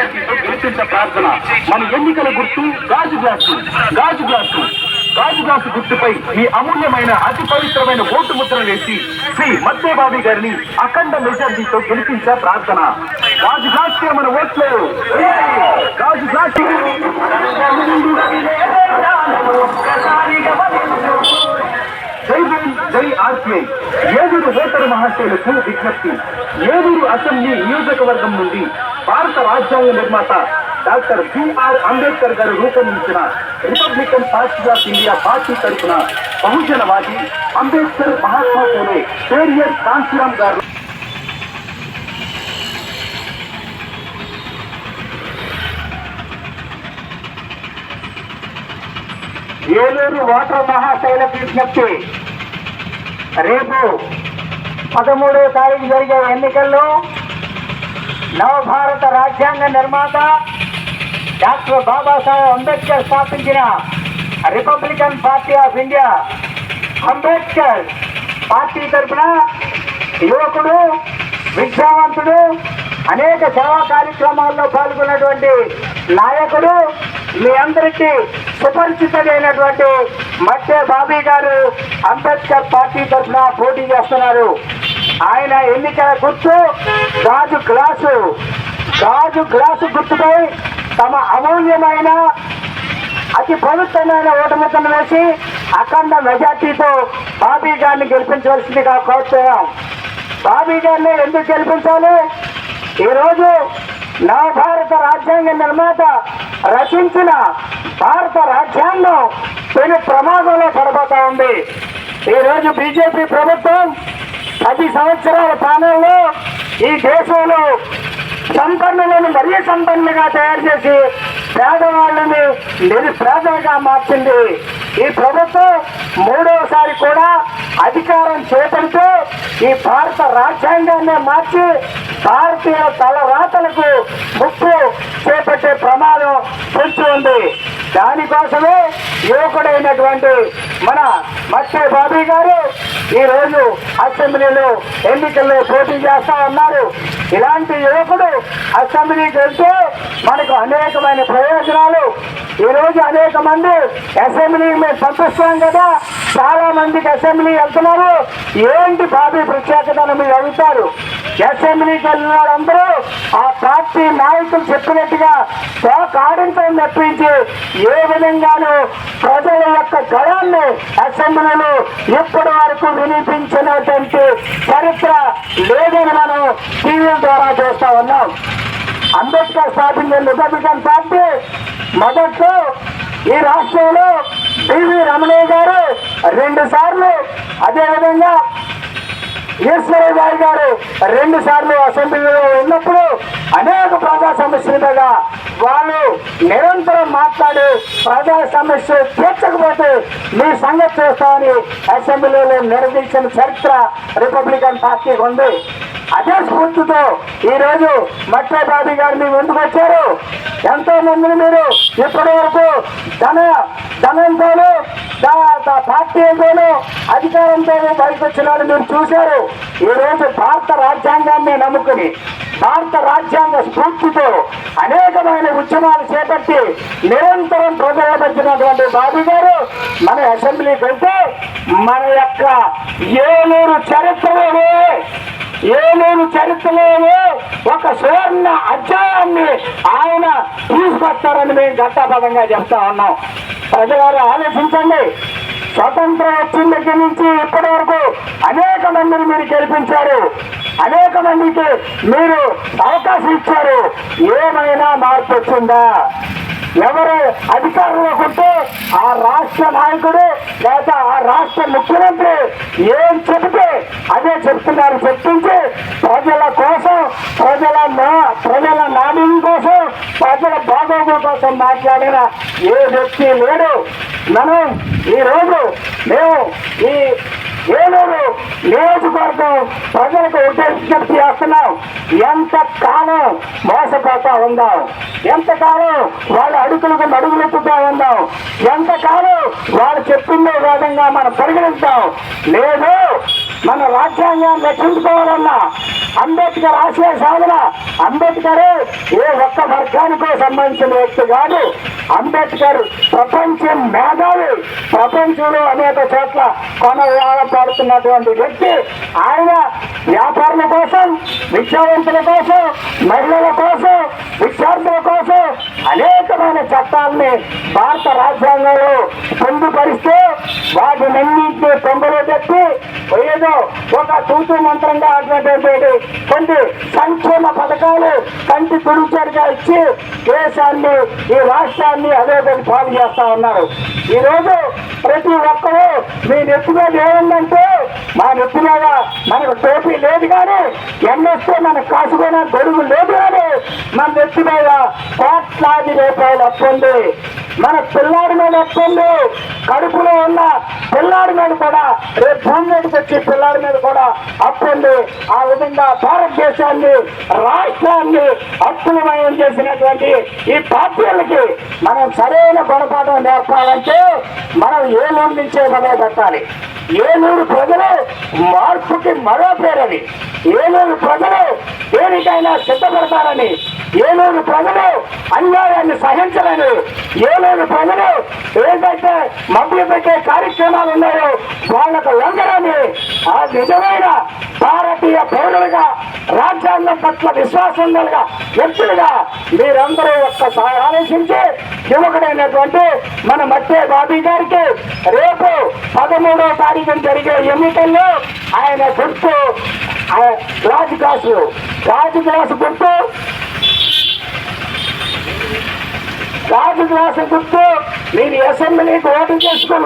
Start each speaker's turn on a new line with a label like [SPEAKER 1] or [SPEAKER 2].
[SPEAKER 1] గుర్తించే ప్రార్థన. మన ఎన్నికల గుర్తు గాజు గ్లాసు. గాజు గ్లాసు. గాజు గ్లాసు గుర్తుపై మీ అమూల్యమైన అతి పవిత్రమైన ఓటు ముద్ర వేసి శ్రీ మత్స్యబాబు గారిని అఖండ మెజార్టీతో గెలిపించ ప్రార్థన. గాజు గ్లాస్ మన ఓట్లు. గాజు గ్లాసు. జై భీమ్ జై ఆర్పిఐ ఏలూరు ఓటరు మహాశయులకు విజ్ఞప్తి. ఏలూరు అసెంబ్లీ నియోజకవర్గం నుండి భారత రాజ్యాంగ నిర్మాత డాక్టర్ బిఆర్ అంబేద్కర్ గారు రూపొందించిన republican party of India party తరఫున బహుజనవాది అంబేద్కర్ మహాత్మా పూలే పేరియర్ కాంతిరామ్ గారు. ఏలూరు వాటర్ మహాశైల విజ్ఞప్తి రేపు పదమూడవ తారీఖు జరిగే ఎన్నికల్లో నవభారత రాజ్యాంగ నిర్మాత డాక్టర్ బాబాసాహెబ్ అంబేద్కర్ స్థాపించిన republican party of India. Ambedkar party తరఫున యువకుడు విద్యావంతుడు అనేక సేవా కార్యక్రమాల్లో పాల్గొన్నటువంటి నాయకుడు మీ అందరికీ సుపరిచితుడైనటువంటి మధ్య బాబీ గారు అంబేద్కర్ పార్టీ తరఫున పోటీ చేస్తున్నారు. ఆయన ఎన్నికల గుర్తు గాజు గ్లాసు గాజు గ్లాసు గుర్తుపై తమ అమూల్యమైన అతి పవిత్రమైన ఓటమితను వేసి అఖండ మెజార్టీతో బాబీ గారిని గెలిపించవలసిందిగా కోరుతున్నాం. బాబీ గారిని ఎందుకు గెలిపించాలి? ఈరోజు నవభారత రాజ్యాంగ నిర్మాత రచించిన భారత రాజ్యాంగం పెను ప్రమాదంలో పడబోతా ఉంది. ఈరోజు బీజేపీ ప్రభుత్వం పది సంవత్సరాల పాలనలో ఈ దేశంలో సంపన్నులను మరీ సంపన్నులుగా తయారు చేసి పేదవాళ్ళని నిరుపేదలుగా మార్చింది. ఈ ప్రభుత్వం మూడవసారి కూడా అధికారం చేపడుతూ ఈ భారత రాజ్యాంగాన్ని మార్చి భారతీయుల తలరాతలకు ముప్పు చేపట్టే ప్రమాదం పెంచి ఉంది. దానికోసమే యువకుడైనటువంటి మన మత్స్య బాబీ గారు ఈరోజు అసెంబ్లీలో ఎన్నికల్లో పోటీ చేస్తా ఉన్నారు. ఇలాంటి యువకుడు అసెంబ్లీకి వెళ్తే మనకు అనేకమైన ప్రయోజనాలు. ఈరోజు అనేక మంది అసెంబ్లీ మేము పంపిస్తాం కదా. చాలా మందికి అసెంబ్లీ వెళ్తున్నారు. ఏంటి బాబీ ప్రత్యేకతను మీరు అడుగుతారు? అసెంబ్లీకి అందరూ వాళ్ళందరూ ఆ పార్టీ నాయకులు చెప్పినట్టుగా ఆడించడం తప్పించి ఏ విధంగానూ ప్రజల యొక్క గళాన్ని అసెంబ్లీలో ఇప్పటి వరకు వినిపించినటువంటి చరిత్ర లేదని మనం టీవీ ద్వారా చూస్తా ఉన్నాం. అంబేద్కర్ స్థాపించిన రిపబ్లికన్ పార్టీ మొదట్లో ఈ రాష్ట్రంలో పివి రమణయ్య గారు రెండు సార్లు అదేవిధంగా ఈశ్వరరావు గారు రెండు సార్లు అసెంబ్లీలో ఉన్నప్పుడు అనేక ప్రజా సమస్యల మీద వాళ్ళు నిరంతరం మాట్లాడి ప్రజా సమస్యలు తీర్చకపోతే మీ సంగతి చేస్తామని అసెంబ్లీలో నిర్వహించిన చరిత్ర రిపబ్లికన్ పార్టీకి ఉంది. అదే స్ఫూర్తితో ఈ రోజు మట్టే బాబీ గారు మీ ముందుకు వచ్చారు. ఎంతో మందిని మీరు ఇప్పటి వరకు ధన ధనంతోనూ దా- పార్టీతోనూ అధికారంతోనూ బయటకు వచ్చిన మీరు చూశారు. ఈ రోజు భారత రాజ్యాంగాన్ని నమ్ముకుని భారత రాజ్యాంగ స్ఫూర్తితో అనేకమైన ఉద్యమాలు చేపట్టి నిరంతరం ప్రజల మధ్యనటువంటి బాబు గారు మన అసెంబ్లీకి వెళ్తే మన యొక్క ఏలూరు చరిత్రలోనే ఏలూరు చరిత్రలోనే ఒక సువర్ణ అధ్యాయాన్ని ఆయన తీసుకొస్తారని మేము ఘట్టాపదంగా చెప్తా ఉన్నాం. ప్రజలారు ఆలోచించండి. స్వతంత్రం వచ్చిన దగ్గర నుంచి ఇప్పటి వరకు అనేక మందిని మీరు గెలిపించారు. అనేక మందికి మీరు అవకాశం ఇచ్చారు. ఏమైనా మార్పు వచ్చిందా? ఎవరు అధికారంలోకి ఉంటే ఆ రాష్ట్ర నాయకుడు లేదా ఆ రాష్ట్ర ముఖ్యమంత్రి ఏం చెబితే అదే చెప్తున్నారు. చెప్పించి ప్రజల కోసం ప్రజల నా- ప్రజల నామం కోసం ప్రజల బాగోగు కోసం మాట్లాడిన ఏ వ్యక్తి లేడు. మనం ఈ రోజు మేము ఈ ఏలూరు నియోజకవర్గం ప్రజలకు ఒకటే చేస్తున్నాం. ఎంత కాలం మోసపోతా ఉందాం? ఎంతకాలం వాళ్ళ అడుగులకు మడుగులెత్తుతా ఉందాం? ఎంతకాలం వాళ్ళు చెప్పిందే విధంగా మనం పరిగణిస్తాం? లేదు మన రాజ్యాంగాన్ని రక్షించుకోవాలన్నా అంబేద్కర్ ఆశయ సాధన అంబేద్కర్ ఏ ఒక్క వర్గానికో సంబంధించిన వ్యక్తి కాదు. అంబేద్కర్ ప్రపంచం మేధావి. ప్రపంచంలో అనేక చోట్ల కొనసాగపడుతున్నటువంటి వ్యక్తి. ఆయన వ్యాపారుల కోసం విద్యావంతుల కోసం మహిళల కోసం విద్యార్థుల కోసం అనేకమైన చట్టాలని భారత రాజ్యాంగంలో పొందుపరిస్తే వాటినన్నింటినీ పొంగలో తెప్పి ఏదో ఒక తూతు మంత్రంగా అటువంటి కొన్ని సంక్షేమ పథకాలు కంటి తుడిచారుగా ఇచ్చి దేశాన్ని ఈ రాష్ట్రాన్ని అదే పాలు చేస్తా ఉన్నారు. ఈ రోజు ప్రతి ఒక్కరూ మీ నెత్తి మీద మా నెత్తి మీద మనకు టోపీ లేదు కానీ ఎన్నొస్తే మనకు కాసుకునే గొడుగు లేదు కానీ మన నెత్తి మీద కోట్లాది రూపాయలు అప్పుంది మన పిల్లాడి మీద అప్పుంది కడుపులో ఉన్న పిల్లాడి మీద కూడా రేపు భూమి మీద వచ్చి పిల్లాడి మీద కూడా అప్పుంది ఆ విధంగా భారతదేశాన్ని రాష్ట్రాన్ని అప్పులమయం చేసినటువంటి ఈ పార్టీలకి మనం సరైన గుణపాఠం నేర్పాలంటే మనం ఏ నూరు నుంచే మొదలు పెట్టాలి ఏలూరు ప్రజలు మార్పుకి మరో పేరది. ఏలూరు ప్రజలు దేనికైనా సిద్ధపడతారని ఏలూరు ప్రజలు అన్యాయాన్ని సహించరని ఏలూరు ప్రజలు ఏదైతే మభ్య పెట్టే కార్యక్రమాలు ఉన్నాయో వాళ్ళకు లొంగరని ఆ నిజమైన భారతీయ పౌరులుగా రాజ్యాంగం పట్ల విశ్వాసం కలిగా వ్యక్తులుగా మీరందరూ ఒక్కసారి ఆలోచించి యువకుడైనటువంటి మన మట్టే బాబీ గారికి రేపు పదమూడవ తారీఖున జరిగే ఎన్నికల్లో ఆయన గుర్తు రాజు గ్లాసు రాజు గ్లాసు గుర్తు. రాజు గ్లాసు గుర్తు. మీరు అసెంబ్లీకి ఓటు చేసుకుని